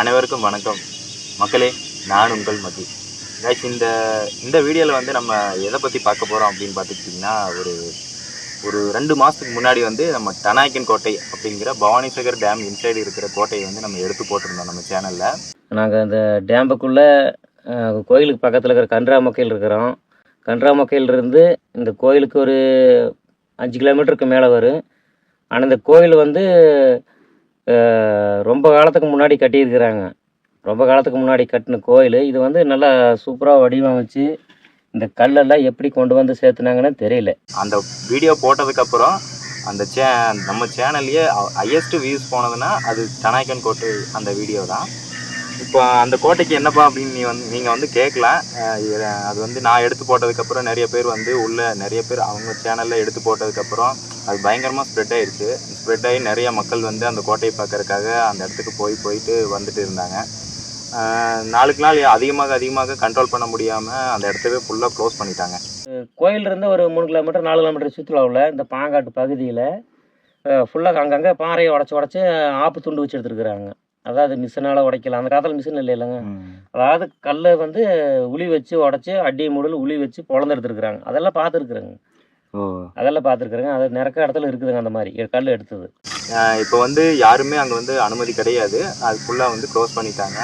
அனைவருக்கும் வணக்கம். மக்களே நான் உங்கள் மதி. கைஸ் இந்த இந்த வீடியோவில் வந்து நம்ம எதை பற்றி பார்க்க போகிறோம் அப்படின்னு பார்த்துக்கிட்டிங்கன்னா ஒரு ஒரு ரெண்டு மாதத்துக்கு முன்னாடி வந்து நம்ம டனாய்க்கன் கோட்டை அப்படிங்கிற பவானிசகர் டேம் இன்சைடு இருக்கிற கோட்டையை வந்து நம்ம எடுத்து போட்டிருந்தோம் நம்ம சேனலில் நாங்கள் அந்த டேம்புக்குள்ளே கோயிலுக்கு பக்கத்தில் இருக்கிற கன்றாமக்கையில் இருக்கிறோம். கன்றாமக்கையிலிருந்து இந்த கோயிலுக்கு ஒரு அஞ்சு கிலோமீட்டருக்கு மேலே வரும். ஆனால் இந்த கோயில் வந்து ரொம்ப காலத்துக்கு முன்னாடி கட்டியிருக்கிறாங்க. ரொம்ப காலத்துக்கு முன்னாடி கட்டின கோயில். இது வந்து நல்லா சூப்பராக வடிவமைச்சு இந்த கல்லெல்லாம் எப்படி கொண்டு வந்து சேர்த்துனாங்கன்னு தெரியல. அந்த வீடியோ போட்டதுக்கப்புறம் அந்த சே நம்ம சேனல்லையே ஹையஸ்ட் வியூஸ் போனதுன்னா அது டனாய்க்கன் கோட்டை அந்த வீடியோ தான். இப்போ அந்த கோட்டைக்கு என்னப்பா அப்படின்னு நீ வந்து நீங்கள் வந்து கேட்கல அது வந்து நான் எடுத்து போட்டதுக்கப்புறம் நிறைய பேர் வந்து உள்ளே நிறைய பேர் அவங்க சேனலில் எடுத்து போட்டதுக்கப்புறம் அது பயங்கரமாக ஸ்ப்ரெட் ஆயிடுச்சு ஸ்ப்ரெட் ஆகி நிறைய மக்கள் வந்து அந்த கோட்டையை பார்க்கறதுக்காக அந்த இடத்துக்கு போய் போயிட்டு வந்துட்டு இருந்தாங்க. நாளுக்கு நாள் அதிகமாக அதிகமாக கண்ட்ரோல் பண்ண முடியாமல் அந்த இடத்தவே ஃபுல்லாக க்ளோஸ் பண்ணிட்டாங்க. கோயிலிருந்து ஒரு மூணு கிலோமீட்டர் நாலு கிலோமீட்டர் சுற்றுலாவில் இந்த பாங்காட்டு பகுதியில் ஃபுல்லாக அங்கங்கே பாறையை உடச்சி உடச்சி ஆப்பு துண்டு வச்சு எடுத்துருக்குறாங்க அதாவது மிஷினால் உடைக்கலாம். அந்த காலத்தில் மிஷின் இல்லை இல்லைங்க. அதாவது கல்லை வந்து உளி வச்சு உடச்சி அடி மூடல் உளி வச்சு பொழந்து எடுத்துருக்குறாங்க. அதெல்லாம் பார்த்துருக்குறேங்க. அதெல்லாம் பார்த்துருக்குறேங்க. அது நிறைய இடத்துல இருக்குதுங்க அந்த மாதிரி. கல் எடுத்தது. இப்போ வந்து யாருமே அங்கே வந்து அனுமதி கிடையாது. அது ஃபுல்லாக வந்து க்ளோஸ் பண்ணிட்டாங்க.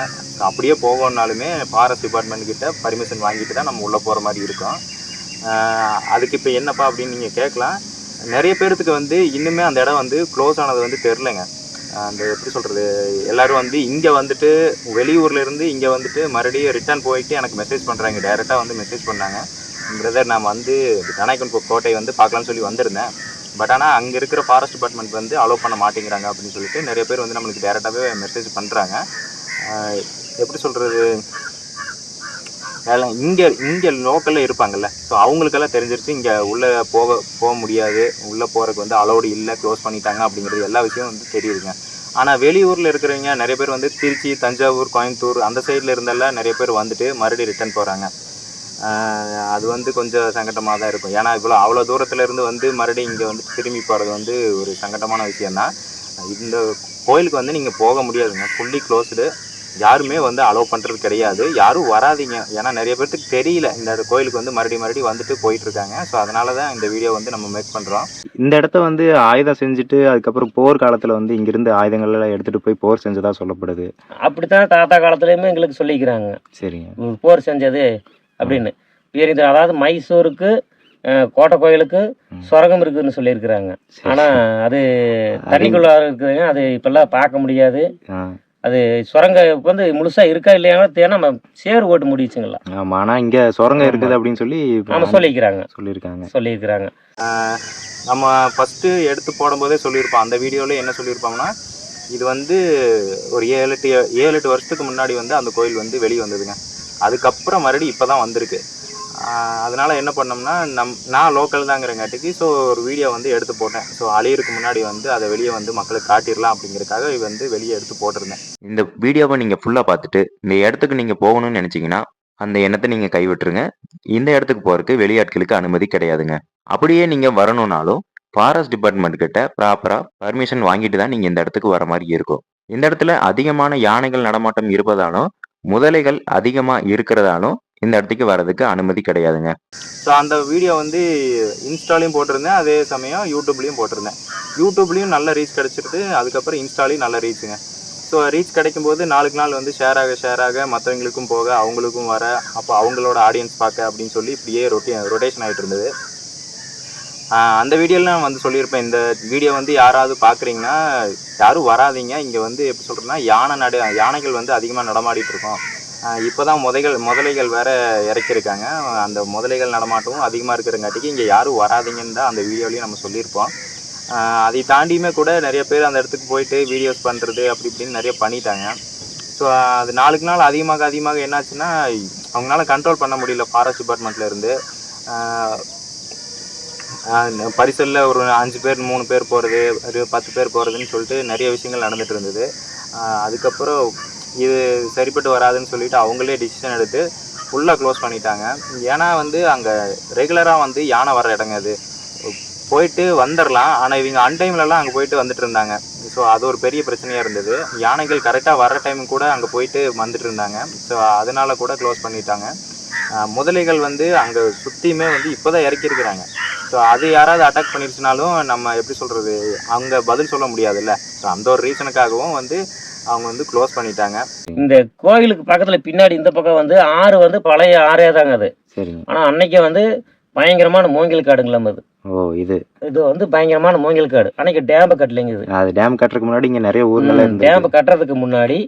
அப்படியே போகணுன்னாலுமே ஃபாரஸ்ட் டிபார்ட்மெண்ட் கிட்ட பர்மிஷன் வாங்கிட்டு தான் நம்ம உள்ளே போகிற மாதிரி இருக்கும். அதுக்கு இப்போ என்னப்பா அப்படின்னு நீங்கள் கேட்கலாம். நிறைய பேர்த்துக்கு வந்து இன்னுமே அந்த இடம் வந்து க்ளோஸ் ஆனது வந்து தெரிலங்க. அந்த எப்படி சொல்கிறது எல்லோரும் வந்து இங்கே வந்துட்டு வெளியூர்லேருந்து இங்கே வந்துட்டு மறுபடியும் ரிட்டர்ன் போயிட்டு எனக்கு மெசேஜ் பண்ணுறாங்க டைரெக்டாக வந்து மெசேஜ் பண்ணாங்க. பிரதர் நான் வந்து கனாய்கன் கோட்டை வந்து பார்க்கலாம்னு சொல்லி வந்திருந்தேன். பட் ஆனால் அங்கே இருக்கிற ஃபாரஸ்ட் டிபார்ட்மெண்ட் வந்து அலோவ் பண்ண மாட்டேங்கிறாங்க அப்படின்னு சொல்லிட்டு நிறைய பேர் வந்து நம்மளுக்கு டேரெக்டாகவே மெசேஜ் பண்ணுறாங்க எப்படி சொல்கிறது இங்கே இங்கே லோக்கலில் இருப்பாங்கல்ல. ஸோ அவங்களுக்கெல்லாம் தெரிஞ்சிருச்சு இங்கே உள்ளே போக போக முடியாது. உள்ளே போகிறதுக்கு வந்து அலோடு இல்லை க்ளோஸ் பண்ணிட்டாங்க அப்படிங்கிறது எல்லா விஷயம் வந்து தெரியுதுங்க. ஆனால் வெளியூரில் இருக்கிறவங்க நிறைய பேர் வந்து திருச்சி தஞ்சாவூர் கோயம்புத்தூர் அந்த சைடில் இருந்தெல்லாம் நிறைய பேர் வந்துட்டு மறுபடியும் ரிட்டர்ன் போகிறாங்க அது வந்து கொஞ்சம் சங்கடமாக தான் இருக்கும். ஏன்னா இவ்வளோ அவ்வளோ தூரத்துலேருந்து வந்து மறுபடியும் இங்கே வந்து திரும்பி போகிறது வந்து ஒரு சங்கடமான விஷயந்தான் இந்த கோயிலுக்கு வந்து நீங்கள் போக முடியாதுங்க. ஃபுல்லி க்ளோஸ்டு யாருமே வந்து அலோவ் பண்ணுறது கிடையாது. யாரும் வராதீங்க. ஏன்னா நிறைய பேர்த்துக்கு தெரியல. இந்த கோயிலுக்கு வந்து மறுபடியும் மறுபடியும் வந்துட்டு போயிட்டு இருக்காங்க ஸோ அதனால தான் இந்த வீடியோ வந்து நம்ம மேக் பண்ணுறோம் இந்த இடத்த வந்து ஆயுதம் செஞ்சுட்டு அதுக்கப்புறம் போர் காலத்தில் வந்து இங்கிருந்து ஆயுதங்கள்லாம் எடுத்துகிட்டு போய் போர் செஞ்சதா சொல்லப்படுது. அப்படித்தான் தாத்தா காலத்துலேயுமே எங்களுக்கு சொல்லிக்கிறாங்க. சரிங்க. போர் செஞ்சது அப்படின்னு. வீரது அதாவது மைசூருக்கு கோட்டை கோயிலுக்கு சுரங்கம் இருக்குதுன்னு சொல்லியிருக்கிறாங்க. ஆனால் அது தண்ணிக்குள்ள இருக்குதுங்க. அது இப்பெல்லாம் பார்க்க முடியாது. அது சுரங்க இப்ப வந்து முழுசாக இருக்கா இல்லையாங்க தேனா நம்ம சேர் ஓட்டு முடிச்சுங்களா ஆமாம் ஆனால் இங்கே சுரங்கம் இருக்குது அப்படின்னு சொல்லி நம்ம சொல்லிக்கிறாங்க சொல்லியிருக்காங்க. சொல்லியிருக்கிறாங்க. நம்ம ஃபஸ்ட்டு எடுத்து போடும்போதே சொல்லியிருப்போம். அந்த வீடியோவில் என்ன சொல்லியிருப்போம்னா இது வந்து ஒரு ஏழு எட்டு ஏழு எட்டு வருஷத்துக்கு முன்னாடி வந்து அந்த கோயில் வந்து வெளியே வந்ததுங்க. அதுக்கப்புறம் மறுபடியும் இப்போ தான் வந்திருக்கு. அதனால் என்ன பண்ணோம்னா நம் நான் லோக்கல் தாங்கிறங்காட்டிக்கு ஸோ ஒரு வீடியோ வந்து எடுத்து போட்டேன். ஸோ அழியிறதுக்கு முன்னாடி வந்து அதை வெளியே வந்து மக்களுக்கு காட்டிடலாம் அப்படிங்கிறதுக்காக இது வந்து வெளியே எடுத்து போட்டிருந்தேன். இந்த வீடியோவை நீங்கள் ஃபுல்லாக பார்த்துட்டு இந்த இடத்துக்கு நீங்கள் போகணும்னு நினச்சிங்கன்னா அந்த எண்ணத்தை நீங்கள் கைவிட்டுருங்க. இந்த இடத்துக்கு போகிறதுக்கு வெளியாட்களுக்கு அனுமதி கிடையாதுங்க. அப்படியே நீங்கள் வரணும்னாலும் ஃபாரஸ்ட் டிபார்ட்மெண்ட் கிட்ட ப்ராப்பராக பர்மிஷன் வாங்கிட்டு தான் நீங்கள் இந்த இடத்துக்கு வர மாதிரி இருக்கும். இந்த இடத்துல அதிகமான யானைகள் நடமாட்டம் இருப்பதாலும் முதலைகள் அதிகமாக இருக்கிறதாலும் இந்த இடத்துக்கு வர்றதுக்கு அனுமதி கிடையாதுங்க. ஸோ அந்த வீடியோ வந்து இன்ஸ்டாலையும் போட்டிருந்தேன் அதே சமயம் யூடியூப்லேயும் போட்டிருந்தேன். யூடியூப்லேயும் நல்ல ரீச் கிடச்சிருது அதுக்கப்புறம் இன்ஸ்டாலையும் நல்ல ரீச்சுங்க ஸோ ரீச் கிடைக்கும்போது நாளுக்கு நாள் வந்து ஷேர் ஆக ஷேர் ஆக மற்றவங்களுக்கும் போக அவங்களுக்கும் வர அப்போ அவங்களோட ஆடியன்ஸ் பார்க்க அப்படின்னு சொல்லி இப்படியே ரொட்டே ரொட்டேஷன் ஆகிட்டு இருந்தது. அந்த வீடியோலாம் வந்து சொல்லியிருப்பேன் இந்த வீடியோ வந்து யாராவது பார்க்குறீங்கன்னா யாரும் வராதிங்க. இங்கே வந்து எப்படி சொல்கிறேன்னா யானை நடு யானைகள் வந்து அதிகமாக நடமாடிட்டு இருக்கோம். இப்போ தான் முதலைகள் முதலைகள் வேற இறக்கியிருக்காங்க. அந்த முதலைகள் நடமாட்டமும் அதிகமாக இருக்கிறங்காட்டிக்கு இங்கே யாரும் வராதீங்கன்னு தான் அந்த வீடியோலையும் நம்ம சொல்லியிருப்போம். அதை தாண்டியுமே கூட நிறைய பேர் அந்த இடத்துக்கு போயிட்டு வீடியோஸ் பண்ணுறது அப்படி இப்படின்னு நிறைய பண்ணிட்டாங்க. ஸோ அது நாளுக்கு நாள் அதிகமாக அதிகமாக என்னாச்சுன்னா அவங்களால கண்ட்ரோல் பண்ண முடியல ஃபாரஸ்ட் டிபார்ட்மெண்ட்ல இருந்து. பரிசலில் ஒரு அஞ்சு பேர் மூணு பேர் போகிறது ஒரு பத்து பேர் போகிறதுன்னு சொல்லிட்டு நிறைய விஷயங்கள் நடந்துகிட்டு இருந்தது. அதுக்கப்புறம் இது சரிப்பட்டு வராதுன்னு சொல்லிட்டு அவங்களே டிசிஷன் எடுத்து ஃபுல்லாக க்ளோஸ் பண்ணிட்டாங்க. ஏன்னா வந்து அங்கே ரெகுலராக வந்து யானை வர இடங்க அது. போயிட்டு வந்துடலாம் ஆனால் இவங்க அன்டைம்லலாம் அங்கே போயிட்டு வந்துட்டு இருந்தாங்க. ஸோ அது ஒரு பெரிய பிரச்சனையாக இருந்தது. யானைகள் கரெக்டாக வர டைம் கூட அங்கே போயிட்டு வந்துட்டு இருந்தாங்க. ஸோ அதனால் கூட க்ளோஸ் பண்ணிட்டாங்க. முதலைகள் வந்து அங்கே சுற்றியுமே வந்து இப்போ தான் இறக்கியிருக்கிறாங்க. ஸோ அது யாராவது அட்டாக் பண்ணிருச்சுனாலும் நம்ம எப்படி சொல்கிறது அங்கே பதில் சொல்ல முடியாதுல்ல. ஸோ அந்த ஒரு ரீசனுக்காகவும் வந்து அவங்க வந்து க்ளோஸ் பண்ணிட்டாங்க. இந்த கோயிலுக்கு பக்கத்துல பின்னாடி இந்த பக்கம் வந்து ஆறு வந்து பழைய ஆறே தாங்க அது. சரிங்க. ஆனா அன்னைக்கு வந்து பயங்கரமான மூங்கில் காடுங்களாம் அது ஓ இது. இது வந்து பயங்கரமான மூங்கில் காடு. அன்னைக்கு டேம்பை கட்டலைங்க இது. அது டேம் கட்டுறதுக்கு முன்னாடி இங்க நிறைய ஊர்கள்லாம் இருந்தது டேம்பை கட்டுறதுக்கு முன்னாடி.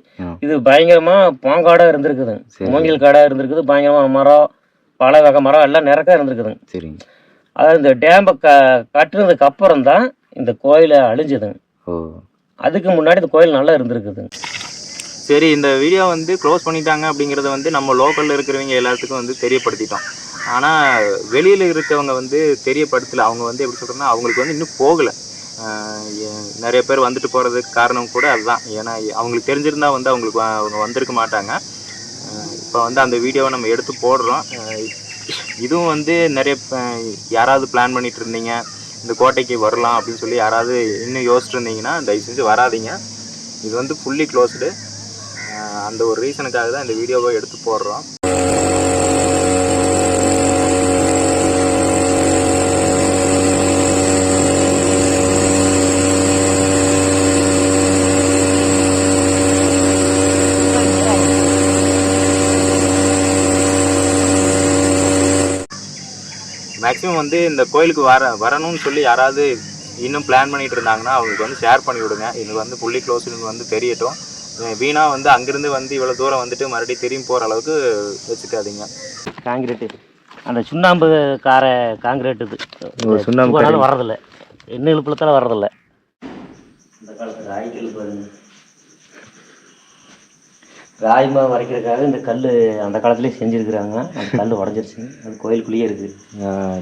இது பயங்கரமா பாங்காடா இருந்திருக்குதுங்க சரி. மூங்கில் காடா இருந்திருக்குது பயங்கரமான மரம் பல வகை மரம் எல்லாம் நிறக்க இருந்திருக்குதுங்க சரிங்க. அதாவது இந்த டேம்பை க கட்டுனதுக்கு அப்புறம் தான் இந்த கோயிலை அழிஞ்சதுங்க. ஓ. அதுக்கு முன்னாடி இந்த கோயில் நல்லா இருந்திருக்குது. சரி இந்த வீடியோ வந்து க்ளோஸ் பண்ணிட்டாங்க அப்படிங்கிறத வந்து நம்ம லோக்கலில் இருக்கிறவங்க எல்லாத்துக்கும் வந்து தெரியப்படுத்திட்டோம். ஆனால் வெளியில் இருக்கவங்க வந்து தெரியப்படுத்தலை. அவங்க வந்து எப்படி சொல்கிறேன்னா அவங்களுக்கு வந்து இன்னும் போகலை. நிறைய பேர் வந்துட்டு போகிறதுக்கு காரணம் கூட அதுதான். ஏன்னா அவங்களுக்கு தெரிஞ்சிருந்தா வந்து அவங்களுக்கு வ- அவங்க வந்திருக்க மாட்டாங்க. இப்போ வந்து அந்த வீடியோவை நம்ம எடுத்து போடுறோம். இதுவும் வந்து நிறைய யாராவது பிளான் பண்ணிகிட்டு இருந்தீங்க? இந்த கோட்டைக்கு வரலாம் அப்படின்னு சொல்லி யாராவது இன்னும் யோசிச்சுட்டு இருந்தீங்கன்னா தயவு செஞ்சு வராதீங்க. இது வந்து ஃபுல்லி க்ளோஸ்டு அந்த ஒரு ரீசனுக்காக தான் இந்த வீடியோவை எடுத்து போடுறோம். மேக்ஸிமம் வந்து இந்த கோயிலுக்கு வர வரணும்னு சொல்லி யாராவது இன்னும் பிளான் பண்ணிட்டு இருந்தாங்கன்னா அவங்களுக்கு வந்து ஷேர் பண்ணி விடுங்க. இது வந்து புள்ளி க்ளோஸ்னு வந்து தெரியட்டும். அஹ் வீணா வந்து அங்கிருந்து வந்து இவ்வளோ தூரம் வந்துட்டு மறுபடியும் திரும்பி போகிற அளவுக்கு வச்சுக்காதீங்க. காங்கிரீட்டு அந்த சுண்ணாம்பு கார காங்கிரீட் இது. சுண்ணாம்பு. வர்றதில்ல. என்ன இழுப்புலத்தால வர்றதில்ல. இந்த காலத்தில் ராய்க்கல் பாருங்க. ராய்மா வரைக்கிறதுக்காக இந்த கல் அந்த காலத்துலேயே செஞ்சுருக்குறாங்க. அந்த கல் உடஞ்சிருச்சுங்க அது கோயிலுக்குள்ளேயே இருக்குது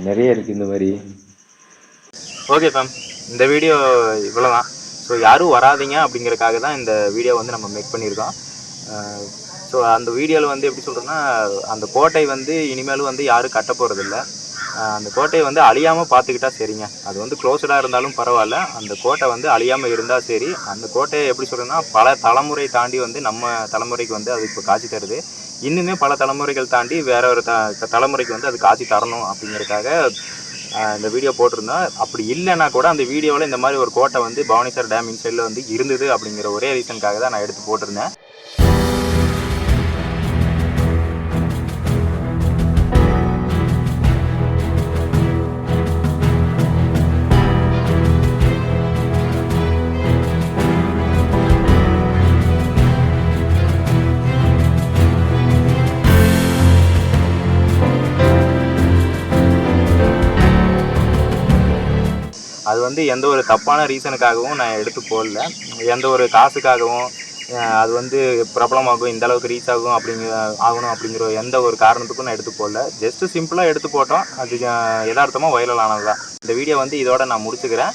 நிறைய இருக்கு இந்த மாதிரி. ஓகே ஃபேம் இந்த வீடியோ இவ்வளோதான் ஸோ யாரும் வராதீங்க அப்படிங்கறக்காக தான் இந்த வீடியோ வந்து நம்ம மேக் பண்ணியிருக்கோம். ஸோ அந்த வீடியோவில் வந்து எப்படி சொல்கிறேன்னா அந்த கோட்டை வந்து இனிமேலும் வந்து யாரும் கட்ட போகிறதில்ல அந்த கோட்டையை வந்து அழியாமல் பார்த்துக்கிட்டா சரிங்க. அது வந்து க்ளோஸ்டாக இருந்தாலும் பரவாயில்ல. அந்த கோட்டை வந்து அழியாமல் இருந்தால் சரி. அந்த கோட்டையை எப்படி சொல்கிறேன்னா பல தலைமுறை தாண்டி வந்து நம்ம தலைமுறைக்கு வந்து அது இப்போ காட்சி தருது. இன்னுமே பல தலைமுறைகள் தாண்டி வேற ஒரு த தலைமுறைக்கு வந்து அது காட்சி தரணும் அப்படிங்கிறதுக்காக இந்த வீடியோ போட்டிருந்தோம் அப்படி இல்லைன்னா கூட அந்த வீடியோவில் இந்த மாதிரி ஒரு கோட்டை வந்து பவானிசார் டேம் இன்சைடில் வந்து இருந்தது அப்படிங்கிற ஒரே ரீசனுக்காக தான் நான் எடுத்து போட்டிருந்தேன். வந்து எந்த ஒரு தப்பான ரீசனுக்காகவும் நான் எடுத்து போடல. எந்த ஒரு காசுக்காகவும் அது வந்து பிரபலமாகும் இந்த அளவுக்கு ரீச் ஆகும் அப்படிங்கிற ஆகணும் அப்படிங்கிற எந்த ஒரு காரணத்துக்கும் நான் எடுத்து போடல. ஜஸ்ட் சிம்பிளாக எடுத்து போட்டோம். அது யதார்த்தமாக வைரல் ஆனது தான் இந்த வீடியோ வந்து இதோட நான் முடிச்சுக்கிறேன்.